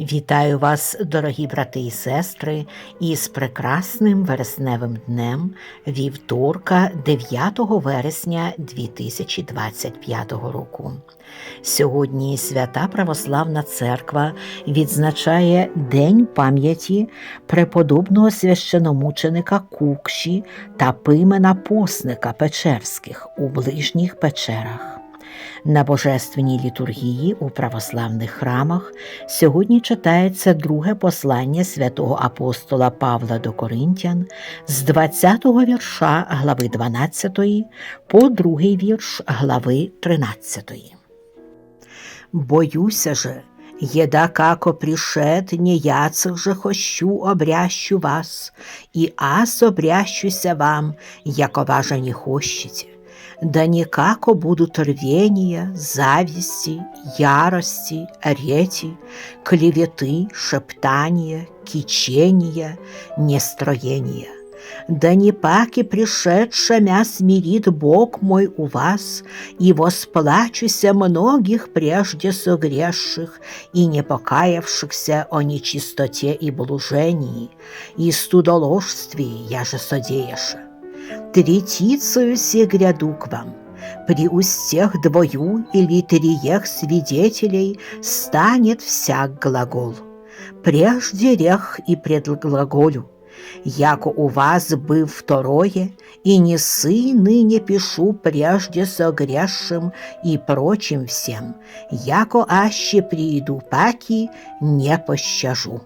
Вітаю вас, дорогі брати і сестри, із прекрасним вересневим днем вівторка 9 вересня 2025 року. Сьогодні Свята Православна Церква відзначає День пам'яті преподобного священомученика Кукші та Пимена Посника Печерських у ближніх печерах. На божественній літургії у православних храмах сьогодні читається друге послання святого апостола Павла до Коринтян з 20-го вірша глави 12 по другий вірш глави 13. Боюся же, еда како пришед, не яцех же хощу обрящу вас, и аз обрящуся вам, якова же не хощете да никако будут рвения, зависти, ярости, рети, клеветы, шептания, кичения, нестроения. Да не паки пришедша мя смирит Бог мой у вас, и восплачуся многих прежде согрешших и не покаявшихся о нечистоте и блужении, и студоложстве я же содеяша третицею се гряду к вам. При устех двою или триех свидетелей станет всяк глагол. Прежде рех и предглаголю, яко у вас был второе, и не сы ныне пишу прежде согрешим и прочим всем, яко аще прииду паки не пощажу.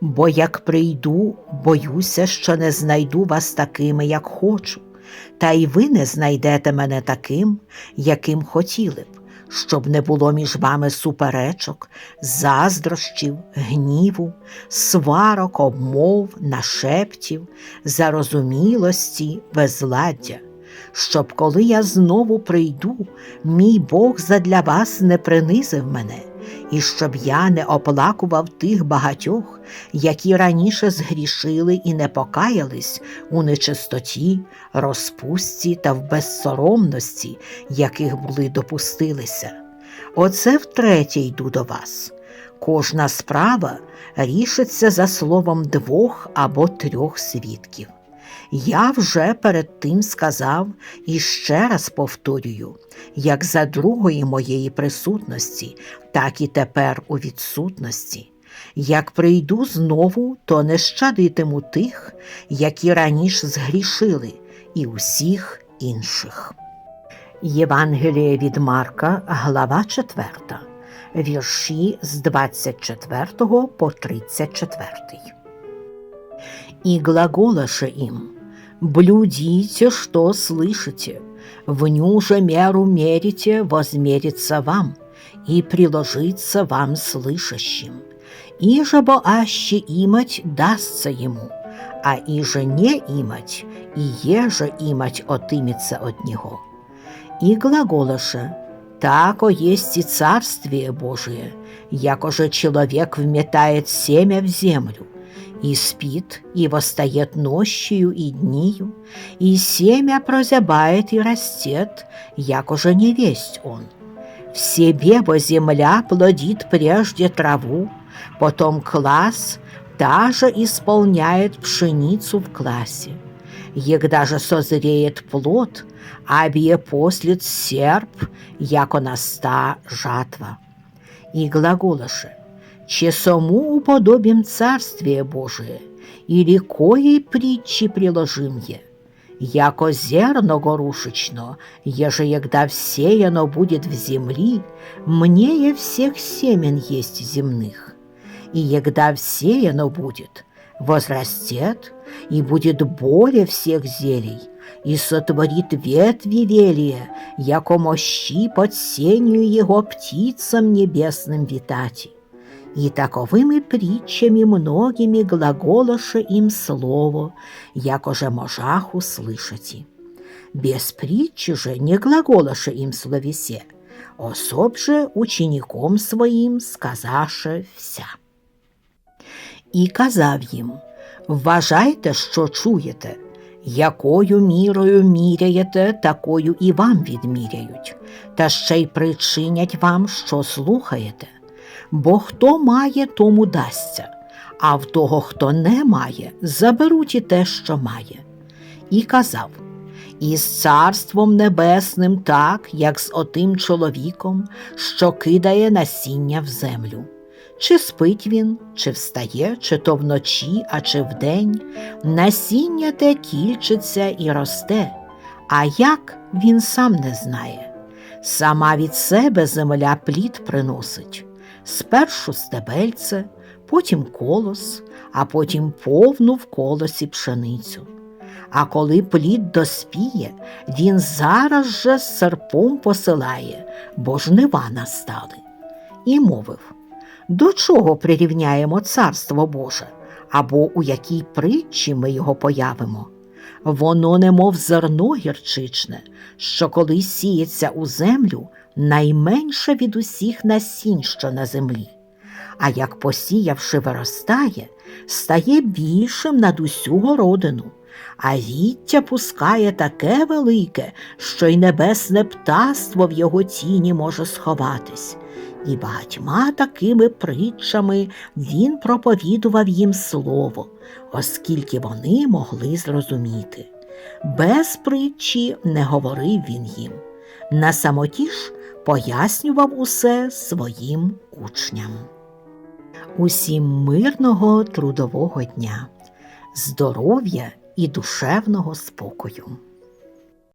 Бо як прийду, боюся, що не знайду вас такими, як хочу, та й ви не знайдете мене таким, яким хотіли б, щоб не було між вами суперечок, заздрощів, гніву, сварок, обмов, нашептів, зарозумілості, безладдя. Щоб коли я знову прийду, мій Бог задля вас не принизив мене і щоб я не оплакував тих багатьох, які раніше згрішили і не покаялись у нечистоті, розпусті та в безсоромності, яких були допустилися. Оце втретє йду до вас. Кожна справа рішиться за словом двох або трьох свідків. Я вже перед тим сказав і ще раз повторюю, як за другої моєї присутності, так і тепер у відсутності. Як прийду знову, то не щадитиму тих, які раніше згрішили, і усіх інших. Євангеліє від Марка, глава 4, вірші з 24 по 34. І глаголаше им – Блюдите, что слышите, в ню же меру мерите, возмерится вам, и приложится вам слышащим. Иже бо аще имать дастся ему, а иже не имать, и еже имать отымется от него. И глаголоше, тако есть и Царствие Божие, якоже человек вметает семя в землю, и спит, и восстает нощью и днию, и семя прозябает и растет, як уже не весть он. В себе бо земля плодит прежде траву, потом класс, та же исполняет пшеницу в классе. Егда же созреет плод, абие послед серп, яко наста жатва. И глаголоше, че сому уподобим Царствие Божие, или коей притчи приложим е. Яко зерно горушечно, еже егда всеяно будет в земли, мнее всех семен есть земных. И егда всеяно будет, возрастет, и будет более всех зелий, и сотворит ветви велия, яко мощи под сенью его птицам небесным витати и таковыми притчами многими глаголоше им слово, якоже можах услышати. Без притчи же не глаголоше им словесе, особ же учеником своїм сказаше вся. І казав їм Вважайте, що чуєте, якою мірою міряєте, такою і вам відміряють, та ще й причинять вам, що слухаєте бо хто має, тому дасться, а в того, хто не має, заберуть і те, що має. І казав із царством небесним, так, як з отим чоловіком, що кидає насіння в землю. Чи спить він, чи встає, чи то вночі, а чи вдень, насіння те кільчиться і росте, а як він сам не знає. Сама від себе земля плід приносить спершу стебельце, потім колос, а потім повну в колосі пшеницю. А коли плід доспіє, він зараз же з серпом посилає, бо жнива настали. І мовив до чого прирівняємо царство Боже, або у якій притчі ми його появимо? Воно немов зерно гірчичне, що коли сіється у землю, найменше від усіх насінь, що на землі. А як посіявши виростає, стає більшим над усю городину, а віття пускає таке велике, що й небесне птаство в його тіні може сховатись. І багатьма такими притчами він проповідував їм слово, оскільки вони могли зрозуміти. Без притчі не говорив він їм. На самоті ж пояснював усе своїм учням. Усім мирного трудового дня, здоров'я і душевного спокою.